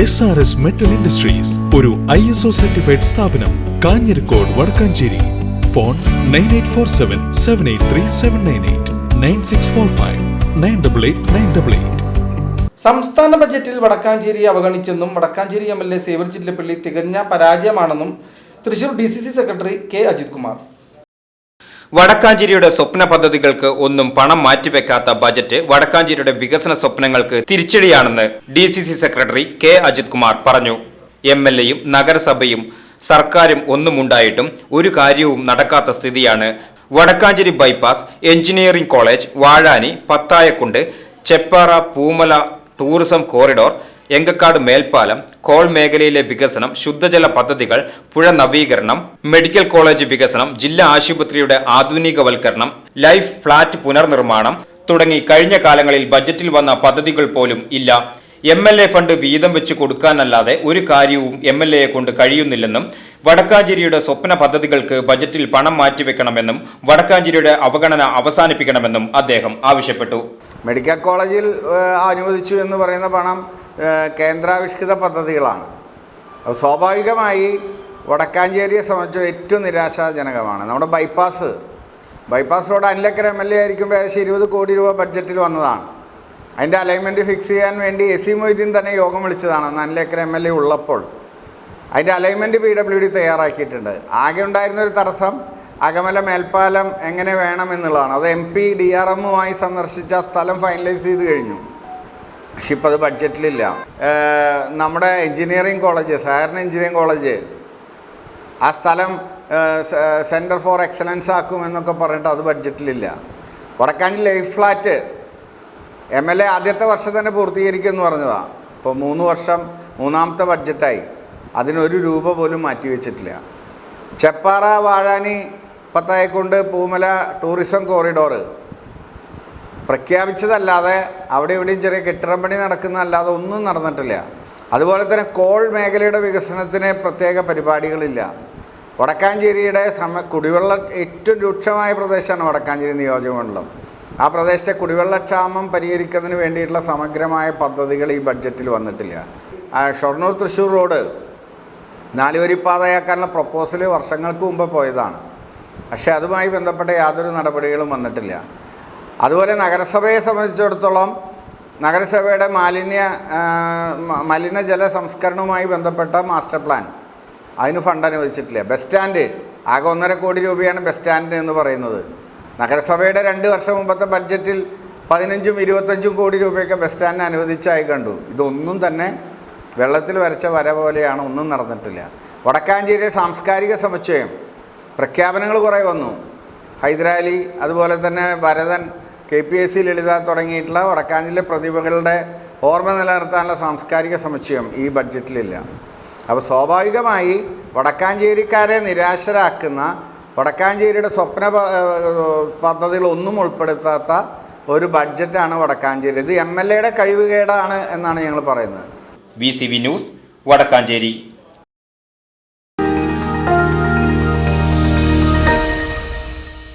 S R S metal industries ഒരു I S O certified സ്ഥാപനം Kanjirakode Vadakkanchery. Phone nine eight four seven seven eight three seven nine eight nine six four five nine double eight nine double eight സംസ്ഥാന ബജറ്റിൽ Vadakkanchery അവഗണിച്ചെന്നും Vadakkanchery M L A Xavier Chittilappilly തികഞ്ഞ പരാജയമാണെന്നും Thrissur D C C secretary K Ajith Kumar വടക്കാഞ്ചേരിയുടെ സ്വപ്ന പദ്ധതികൾക്ക് ഒന്നും പണം മാറ്റിവെക്കാത്ത budget വടക്കാഞ്ചേരിയുടെ വികസന സ്വപ്നങ്ങൾക്ക് തിരിച്ചടിയാണെന്ന് D C C secretary K Ajith Kumar പറഞ്ഞു. എം എൽ എയും നഗരസഭയും സർക്കാരും ഒന്നുമുണ്ടായിട്ടും ഒരു കാര്യവും നടക്കാത്ത സ്ഥിതിയാണ്. Vadakkanchery bypass engineering college Vazhani Pathayakkundu Cheppara Poomala tourism corridor Enkakkad മേൽപ്പാലം കോൾ മേഖലയിലെ വികസനം ശുദ്ധജല പദ്ധതികൾ പുഴ നവീകരണം മെഡിക്കൽ കോളേജ് വികസനം ജില്ലാ ആശുപത്രിയുടെ ആധുനികവൽക്കരണം ലൈഫ് ഫ്ളാറ്റ് പുനർനിർമ്മാണം തുടങ്ങി കഴിഞ്ഞ കാലങ്ങളിൽ ബജറ്റിൽ വന്ന പദ്ധതികൾ പോലും ഇല്ല. എം എൽ എ ഫണ്ട് വീതം വെച്ച് കൊടുക്കാനല്ലാതെ ഒരു കാര്യവും എം എൽ എയെ കൊണ്ട് കഴിയുന്നില്ലെന്നും വടക്കാഞ്ചേരിയുടെ സ്വപ്ന പദ്ധതികൾക്ക് ബജറ്റിൽ പണം മാറ്റിവെക്കണമെന്നും വടക്കാഞ്ചേരിയുടെ അവഗണന അവസാനിപ്പിക്കണമെന്നും അദ്ദേഹം ആവശ്യപ്പെട്ടു. മെഡിക്കൽ കോളേജിൽ അനുവദിച്ചു എന്ന് പറയുന്ന പണം കേന്ദ്രാവിഷ്കൃത പദ്ധതികളാണ്. അത് സ്വാഭാവികമായി വടക്കാഞ്ചേരിയെ സംബന്ധിച്ച് ഏറ്റവും നിരാശാജനകമാണ്. നമ്മുടെ bypass. Bypass road Anil Akkara M L A ആയിരിക്കുമ്പോൾ ഏകദേശം ഇരുപത് കോടി രൂപ ബഡ്ജറ്റിൽ വന്നതാണ്. അതിന്റെ അലൈൻമെന്റ് ഫിക്സ് ചെയ്യാൻ വേണ്ടി എ സി മൊയ്തീൻ തന്നെ യോഗം വിളിച്ചതാണ് അനിലക്കര എം എൽ എ ഉള്ളപ്പോൾ. അതിന്റെ അലൈൻമെന്റ് പി ഡബ്ല്യു ഡി തയ്യാറാക്കിയിട്ടുണ്ട്. ആകെ ഉണ്ടായിരുന്നൊരു തടസ്സം അകമല മേൽപ്പാലം എങ്ങനെ വേണമെന്നുള്ളതാണ് അത് എം പി ഡി ആർ എമ്മുമായി സന്ദർശിച്ച സ്ഥലം ഫൈനലൈസ് ചെയ്ത് കഴിഞ്ഞു. പക്ഷെ ഇപ്പോൾ അത് ബഡ്ജറ്റിലില്ല. നമ്മുടെ എഞ്ചിനീയറിംഗ് കോളേജ് സാറിന് എഞ്ചിനീയറിംഗ് കോളേജ് ആ സ്ഥലം സെന്റർ ഫോർ എക്സലൻസ് ആക്കും എന്നൊക്കെ പറഞ്ഞിട്ട് അത് ബഡ്ജറ്റിലില്ല. Vadakkanchery life flat M L A ആദ്യത്തെ വർഷം തന്നെ പൂർത്തീകരിക്കും എന്ന് പറഞ്ഞതാണ് ഇപ്പോൾ മൂന്ന് വർഷം മൂന്നാമത്തെ ബഡ്ജറ്റായി. അതിനൊരു രൂപ പോലും മാറ്റിവെച്ചിട്ടില്ല ചെപ്പാറ വാഴാനി പത്തായിക്കൊണ്ട് പൂമല ടൂറിസം കോറിഡോർ പ്രഖ്യാപിച്ചതല്ലാതെ അവിടെ ഇവിടെയും ചെറിയ കെട്ടിടം പണി നടക്കുന്നതല്ലാതെ ഒന്നും നടന്നിട്ടില്ല. അതുപോലെ തന്നെ കോൾ മേഖലയുടെ വികസനത്തിന് പ്രത്യേക പരിപാടികളില്ല. വടക്കാഞ്ചേരിയുടെ സമ കുടിവെള്ള ഏറ്റവും രൂക്ഷമായ പ്രദേശമാണ് വടക്കാഞ്ചേരി നിയോജകമണ്ഡലം. ആ പ്രദേശത്തെ കുടിവെള്ളക്ഷാമം പരിഹരിക്കുന്നതിന് വേണ്ടിയിട്ടുള്ള സമഗ്രമായ പദ്ധതികൾ ഈ ബഡ്ജറ്റിൽ വന്നിട്ടില്ല. ഷൊർണൂർ തൃശ്ശൂർ റോഡ് നാലുവരി പാതയാക്കാനുള്ള പ്രപ്പോസൽ വർഷങ്ങൾക്ക് മുമ്പ് പോയതാണ്. പക്ഷേ അതുമായി ബന്ധപ്പെട്ട യാതൊരു നടപടികളും വന്നിട്ടില്ല. അതുപോലെ നഗരസഭയെ സംബന്ധിച്ചിടത്തോളം നഗരസഭയുടെ മാലിന്യ മലിനജല സംസ്കരണവുമായി ബന്ധപ്പെട്ട മാസ്റ്റർ പ്ലാൻ. അതിന് ഫണ്ട് അനുവദിച്ചിട്ടില്ല. ബസ് സ്റ്റാൻഡ് ആകെ ഒന്നര കോടി രൂപയാണ് ബസ് സ്റ്റാൻഡ് എന്ന് പറയുന്നത്. നഗരസഭയുടെ രണ്ട് വർഷം മുമ്പത്തെ ബഡ്ജറ്റിൽ പതിനഞ്ചും ഇരുപത്തഞ്ചും കോടി രൂപയൊക്കെ ബസ് സ്റ്റാൻഡിന് അനുവദിച്ചായി കണ്ടു. ഇതൊന്നും തന്നെ വെള്ളത്തിൽ വരച്ച വര പോലെയാണ് ഒന്നും നടന്നിട്ടില്ല. വടക്കാഞ്ചേരിയിലെ സാംസ്കാരിക സമുച്ചയം പ്രഖ്യാപനങ്ങൾ കുറേ വന്നു. ഹൈദരാലി അതുപോലെ തന്നെ Bharathan K P S C Lalitha തുടങ്ങിയിട്ടുള്ള വടക്കാഞ്ചിലെ പ്രതിഭകളുടെ ഓർമ്മ നിലനിർത്താനുള്ള സാംസ്കാരിക സമുച്ചയം ഈ ബഡ്ജറ്റിലില്ല. അപ്പോൾ സ്വാഭാവികമായി വടക്കാഞ്ചേരിക്കാരെ നിരാശരാക്കുന്ന വടക്കാഞ്ചേരിയുടെ സ്വപ്ന പദ്ധതികളൊന്നും ഉൾപ്പെടുത്താത്ത ഒരു ബഡ്ജറ്റാണ് വടക്കാഞ്ചേരി. ഇത് എം എൽ എയുടെ കഴിവുകേടാണ് എന്നാണ് ഞങ്ങൾ പറയുന്നത്. V C V news Vadakkanchery.